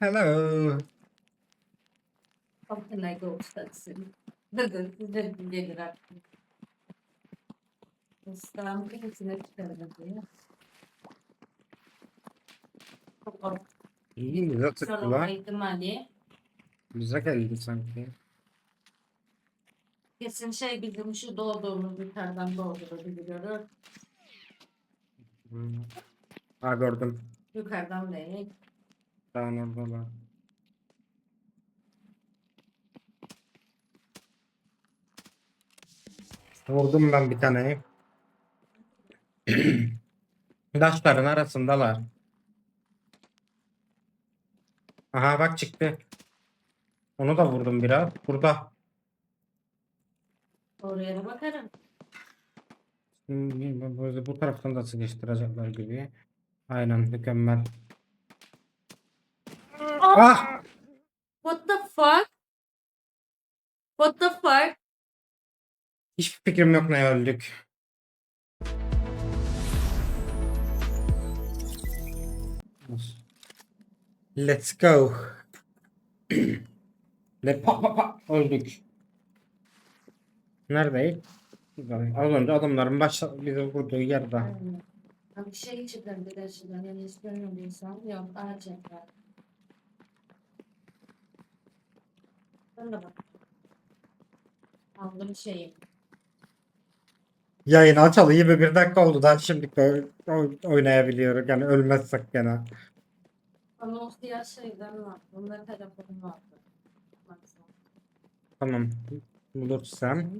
Hello. How can I go? Dıgın, dıgın gelir artık. İstanbul'un içine çıkardı diye. Çok İyi bize tıktı Sorulma lan. ihtimali. Bize geldi sanki. Kesin şey bizim şu doğduğumuz yukarıdan doğduğu biliyoruz. Hmm. Ha gördüm. Yukarıdan değil. Tamam oradalar. Vurdum ben bir taneyi. Taşların arasındalar. Aha bak çıktı. Onu da vurdum biraz. Burada. Oraya da bakarım. Hmm, Bu, bu taraftan da sıkıştıracaklar gibi. Aynen mükemmel. Ah! What the fuck? What the fuck? Hiçbir fikrim yok ne öldük. Let's go. Le pa pa pa öldük. Neredeyiz? Az önce adamların baş bizi vurduğu yerde. Abi şey çıkardı gerçekten. Yani istiyorum bir insan. Yok ağaç yapar. Ben de bak. Aldım şeyi. Yayın açalı 21 dakika oldu da şimdi oy- oy- oynayabiliyoruz. Yani ölmezsek gene. Bana o siyah şeyden var. Bunda telefonum vardı. Tamam. Bulursam.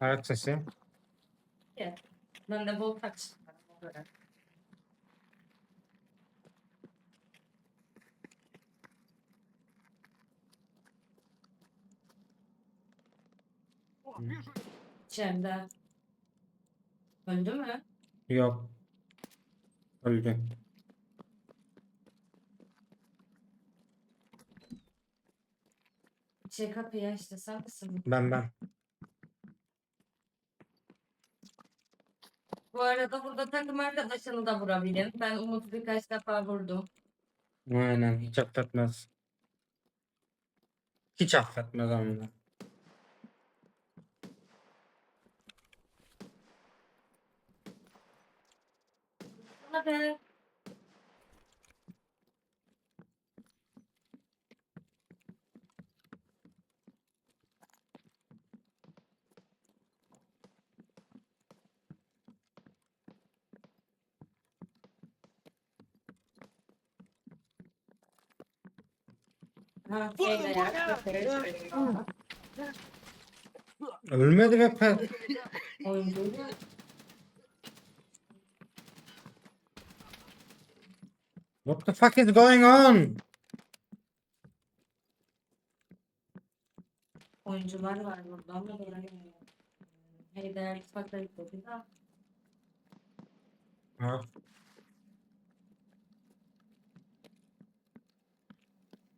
Ayak sesi. Gel. Ben de bol taksitlerim İçeride. Öldü mü? Yok. Öldü. Şey kapıyı aç da sen misin? Ben ben. Bu arada burada takım arkadaşını da vurabilirim. Ben Umut'u birkaç defa vurdum. Aynen hiç affetmez. Hiç affetmez ama. Hadi. Ha, şeyle yap, bakarız. Ölmedi be pe. Oyuncu. What the fuck is going on? Oyuncular var burada ama göremiyorum. Heyder İttifak'ta yükledi de. Ha.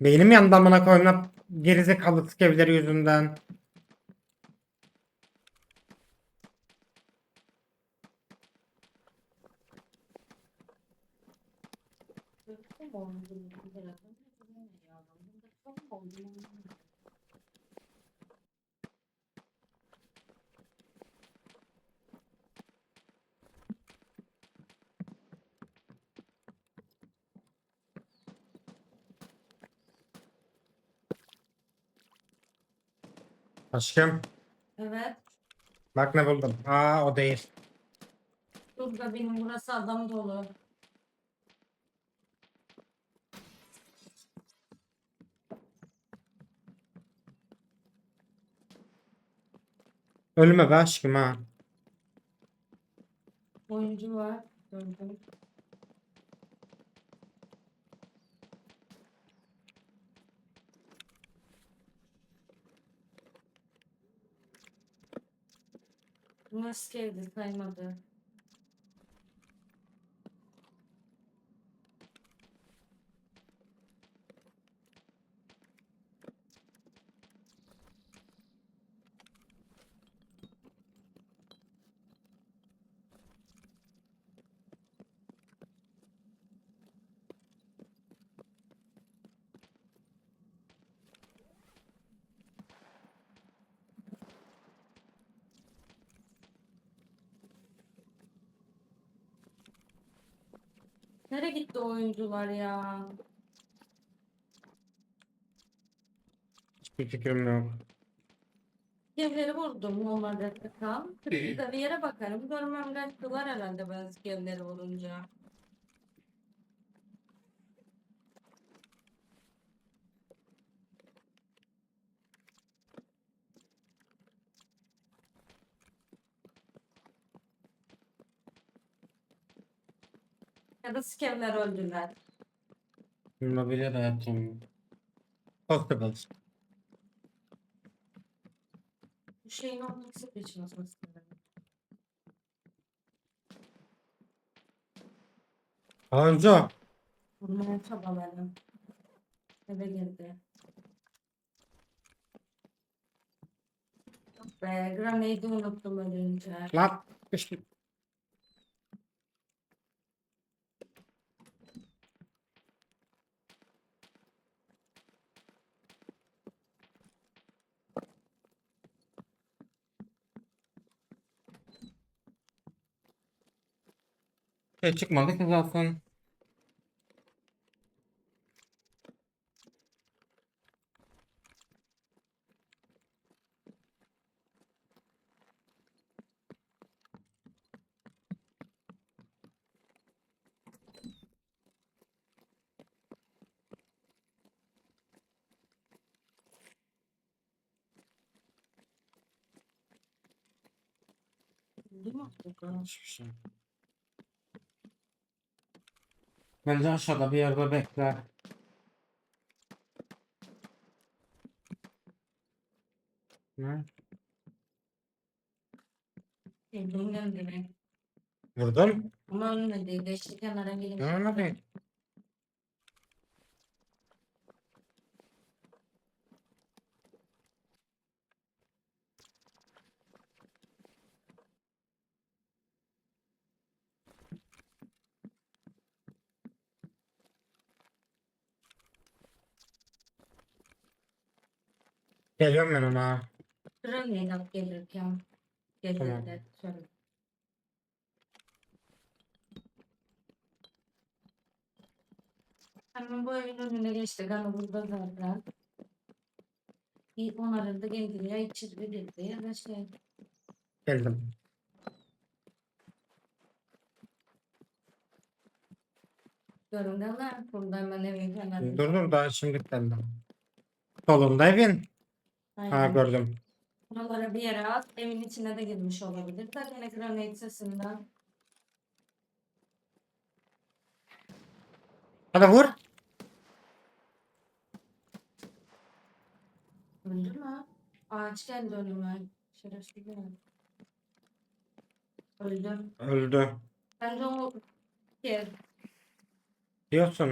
Beynim yandı amına koyma gerizekalı evleri yüzünden. Çok oyuncu bir telefon. Ya, bunda çok oyuncu. Aşkım Evet. bak ne buldum. Aa o değil. Dur da benim burası adam dolu. Ölme be aşkım ha. Oyuncu var. Gördüm. Maskeydi saymadı. Nereye gitti oyuncular ya? Hiçbir fikrim yok. Evleri vurdum normalde kal. Bir de bir yere bakarım. Görmem kaçtılar herhalde ben evleri vurunca. Ya da skevler öldüler. Mobilya da yapacağım. Possible. Bu şeyin olması için olsun istedim. Anca. Vurmaya çabaladım. Eve girdi. Yok Be, Granede'i unuttum ölünce. Lan. İşte. Şey çıkmadı ki zaten. Hiçbir şey. Bence aşağıda bir yerde bekler. Ne? Bildiğin önüne. Vurdun? Ama önüne değil. Geçti kenara gelip. Ne Geliyorum ben ona. Granede'e at gelirken. Gelirdi. Şöyle. Hemen bu evin önüne geçti. Gana burada zaten. Bir onarıldı geldi ya içeri girdi ya da şey. Geldim. Görüngenler burada hemen evin kenarında. Dur dur daha şimdi geldim. Solunda evin. Ha Aynen. gördüm. Buralara bir yere at. Evin içine de girmiş olabilir. Da yine granate sesinden. Hadi vur. Öldü mü? Ağaç geldi önüme. Şerefsiz geldi. Öldü. Öldü. Bence o yer. Diyorsun.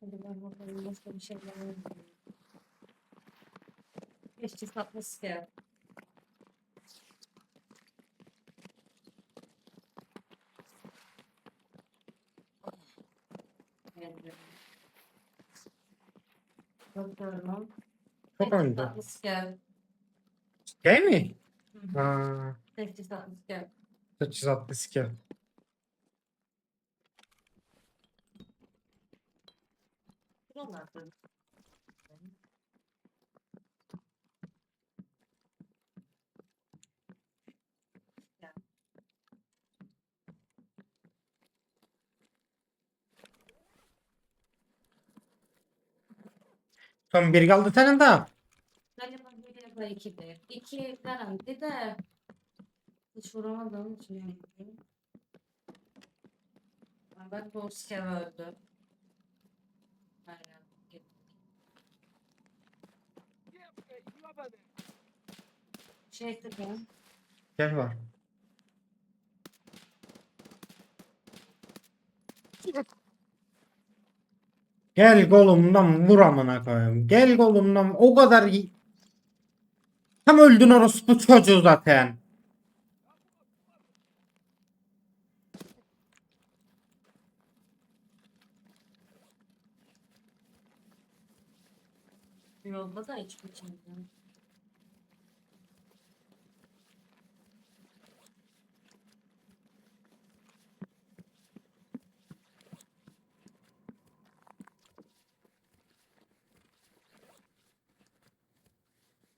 Hadi ben bakalım başka bir şeyler var mı? Geçti tatlı sker. Bakıyorum. Çok öldü. Tatlı sker. Değil mi? Hı hı. Ha, Geçti tatlı sker. 362. Buralarda. Kaldı senin daha. Galiba bir da iki de. İki garanti de hiç vuramadığım için yani. Ama Bak sker öldü. Aynen. Şey. Gel var. Gel kolumdan vur amına koyayım. Gel kolumdan o kadar Tam öldün orospu çocuğu zaten. Yolda da hiç kaçırdım.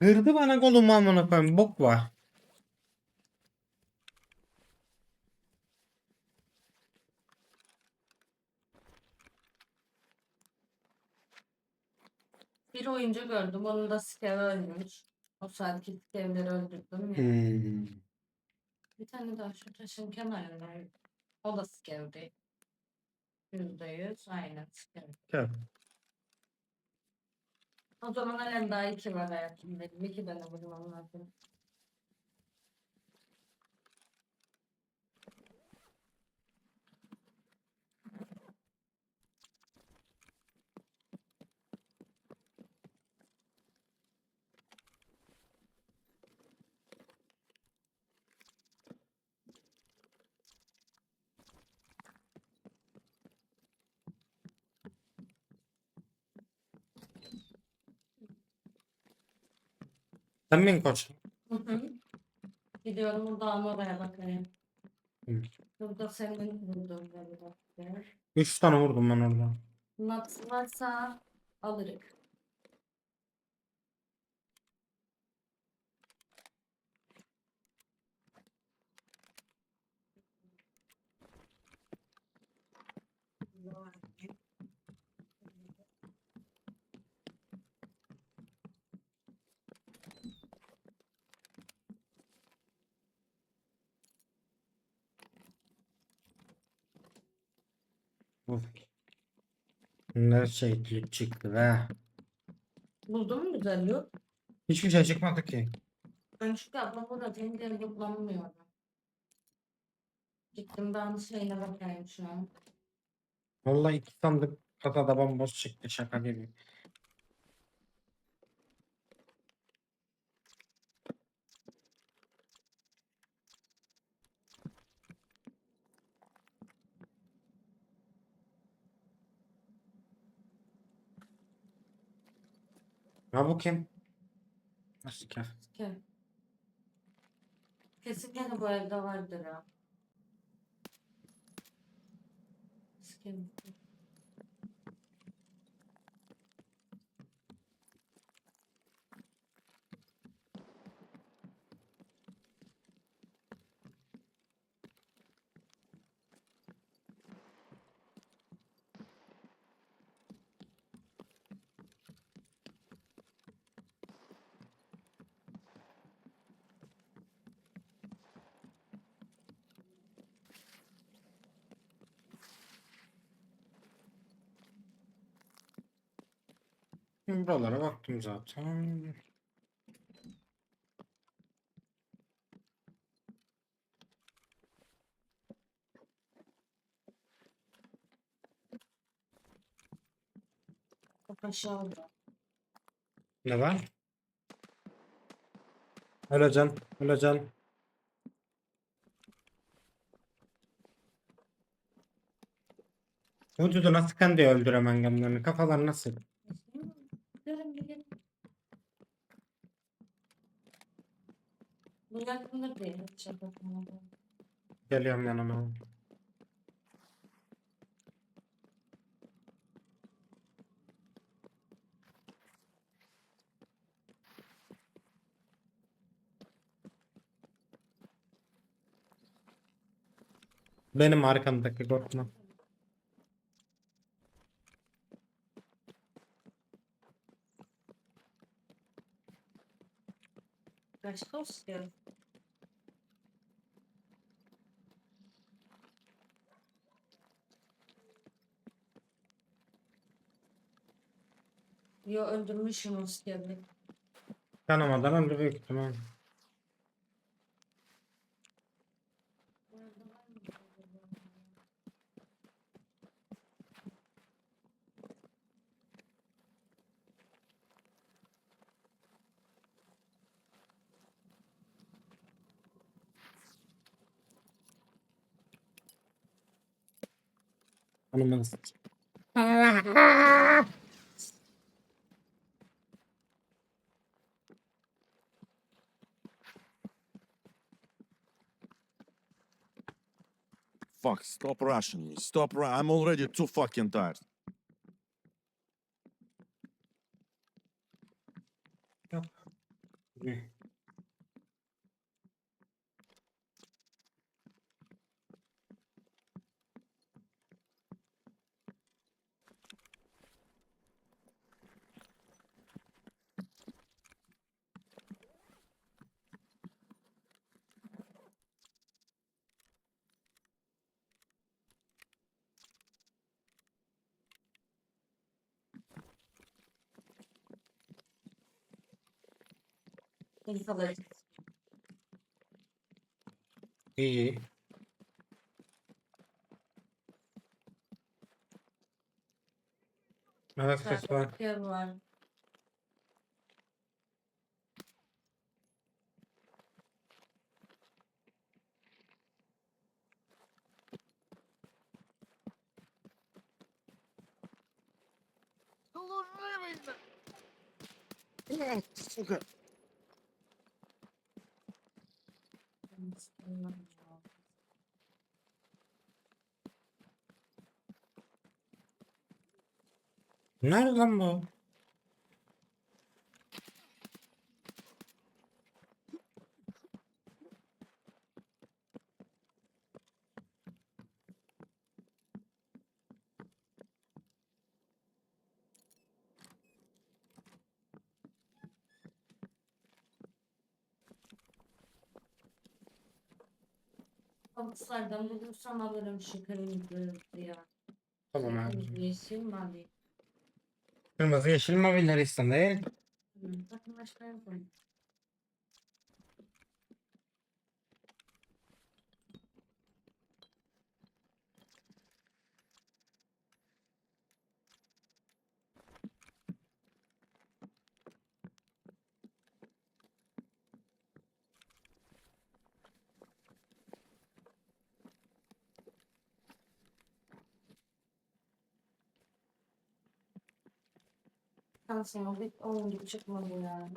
Kırdı bana kolumu amına koyayım. Bok var. Bir oyuncu gördüm. Onun da skev ölmüş. O saatki skevleri öldürdüm ya. Hmm. Bir tane daha şu taşın kenarında. O da skevdi. Yüzde yüz. Aynen skev. Gel. O zaman halen daha iki var hayatım benim. İki tane bulmam lazım. Sen mi koç? Hı hı. Gidiyorum buradan oraya bakayım. Hı. Burada senin vurduğun galiba. Üç tane vurdum ben orada. Nat varsa alırız. Ne şekli çıktı be. Buldun mu güzel yok? Hiçbir şey çıkmadı ki. Ben çünkü ablam burada tengen yoklanmıyorum. Gittim ben şeyine bakayım şu an. Vallahi iki sandık kasada bomboş çıktı şaka gibi. Ya bu kim? Nasıl ki? Gel. Kesin gene bu evde vardır ha. Kesin. Buralara baktım zaten. Bak aşağıda. Ne var? Öleceksin, öleceksin. Vücuduna sıkan diye öldüremen gemlerini. Kafalar nasıl? Gelin gelin. Yakında değil. Şaka yapmadım. Geliyorum yanına. Benim arkamdaki korkma. Başka olsun. Yo öldürmüşüm o skevli. Kanamadan öldü büyük ihtimal. Fuck, stop rushing me. Stop ru- I'm already too fucking tired. Ne? Елизавета. И... Она спасла. Первая. Служивый! Сука! Nerede lan bu? Kabuklardan bulursam alırım şu kırmızı ya. Tamam abi. Yeşil mavi. Kırmızı yeşil maviler istem Şansıma bir onun gibi çıkmadı yani.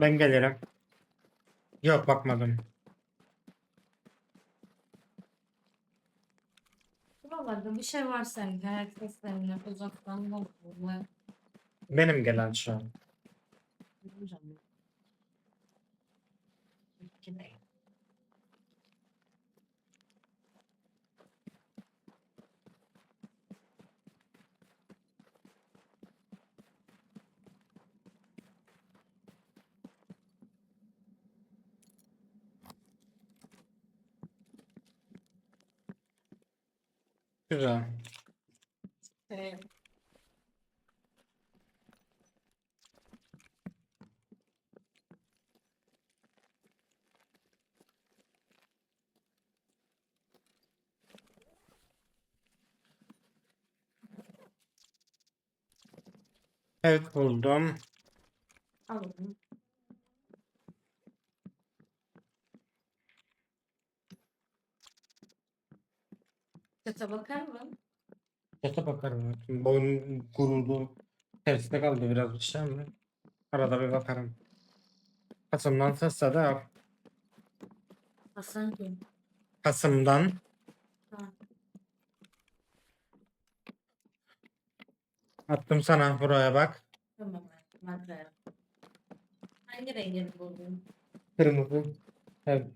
Ben gelirim. Yok bakmadım. Bir şey var sanki. Herkes seninle uzaktan bakıyor. Benim gelen şu an. Güzel. Evet. Evet buldum. Alalım. Bakar mı? Çata bakarım. Şimdi Boyun kuruldu. Tersine kaldı biraz bir şey mi? Arada bir bakarım. Kasım'dan sesle de yap. Hasan kim? Kasım'dan. Ha. Attım sana buraya bak. Tamam. Madde. Hangi rengini buldun? Kırmızı. Evet.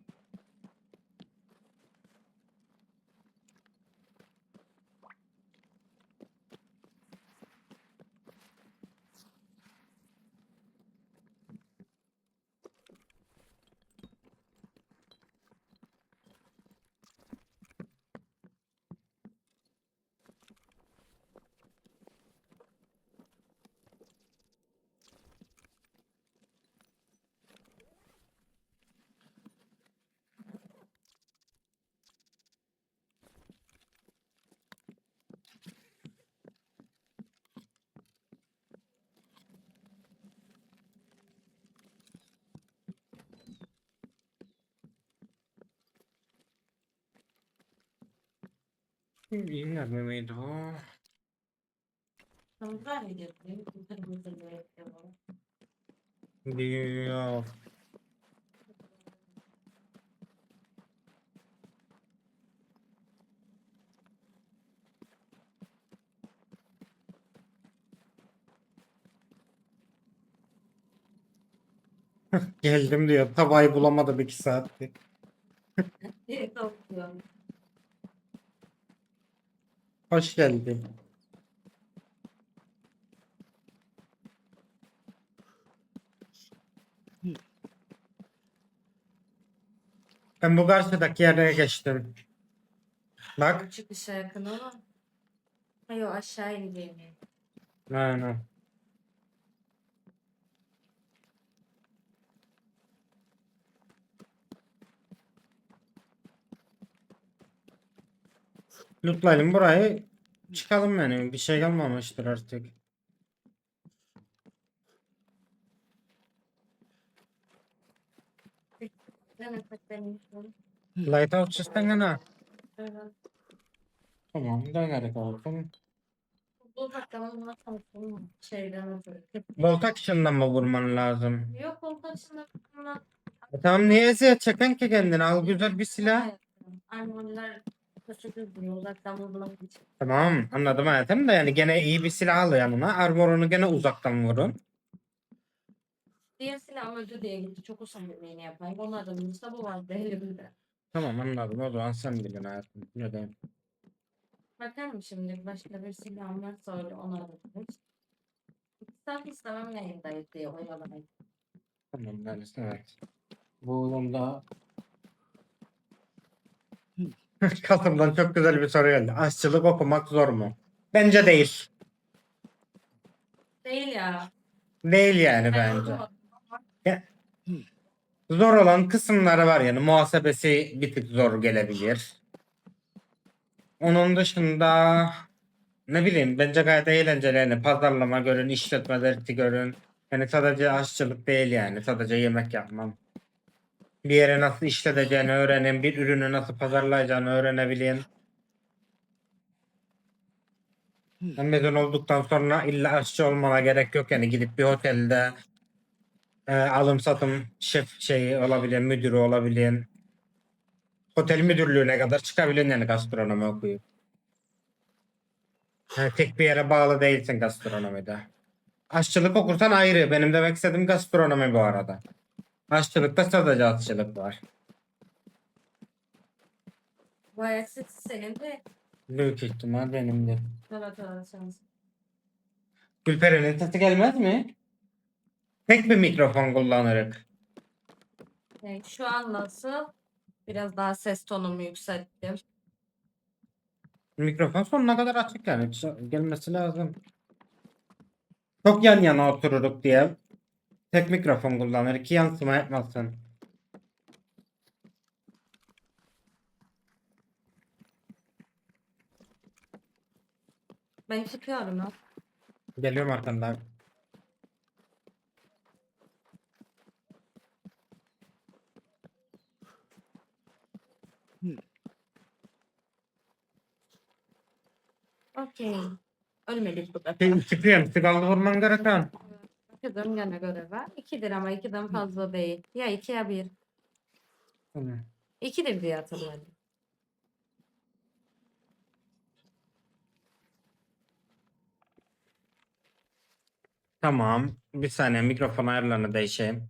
Kırmızı renkli var. Yok. Geldim diyor. Tavayı bulamadım iki saattir. Hoş geldin. Ben bu karşıdaki yere geçtim. Bak. Çıkışa yakın ama. Hayır aşağı ineceğim. Aynen. Lootlayalım burayı. Çıkalım yani. Bir şey kalmamıştır artık. Lighthouse ana. Evet. Tamam. Dönerek ötürü. Bolt action'dan mı vurman lazım? Yok oldu açısından bunlar. E tamam niye eziyet çeken ki kendini? Al güzel bir silah. Armoller kötü düzgün uzaktan vurmak için. Tamam anladım hayatım da yani gene iyi bir silah al yanına. Armorunu gene uzaktan vurun. Diğer silahım öldü diye gitti. Çok usam yemeğini yapayım. Onlar da bulursa bu vardı elimde. Tamam anladım o zaman sen bilin hayatım. Ne diyeyim. Bakalım şimdi başka bir silahım varsa öyle ona alırız. İstem istemem neyindayız diye oyalamayız. Tamam yani evet. Bu yolda Kasım'dan çok güzel bir soru geldi. Aşçılık okumak zor mu? Bence değil. Değil ya. Değil yani Ben bence. okumadım. Zor olan kısımları var yani muhasebesi bir tık zor gelebilir. Onun dışında ne bileyim bence gayet eğlenceli yani pazarlama görün, işletme dersi görün. Yani sadece aşçılık değil yani sadece yemek yapmam. Bir yere nasıl işleteceğini öğrenin, bir ürünü nasıl pazarlayacağını öğrenebilin. Yani Mezun olduktan sonra illa aşçı olmana gerek yok yani gidip bir otelde e, alım satım şef şeyi olabilir, müdürü olabilir. Otel müdürlüğüne kadar çıkabilin yani gastronomi okuyup. Yani tek bir yere bağlı değilsin gastronomide. Aşçılık okursan ayrı. Benim demek istediğim gastronomi bu arada. Aşçılıkta sadece aşçılık var. Ayak sesi senin de. Büyük ihtimal benim de. Evet evet şans. Gülperen'in sesi gelmez mi? Tek bir mikrofon kullanırız. Evet, şu an nasıl? Biraz daha ses tonumu yükselttim. Mikrofon sonuna kadar açık yani. Gelmesi lazım. Çok yan yana otururuk diye. Tek mikrofon kullanır. iki yansıma yapmasın. Ben çıkıyorum ha. Geliyorum arkandan. Okey. Ölmedik bu defa. Şey, çıkıyorum. Sigalı vurman gereken. Bakıyorum gene göreve. İkidir ama ikiden fazla değil. Ya iki ya bir. Tamam. İkidir diye hatırladım. Tamam. Bir saniye mikrofon ayarlarını değişeyim.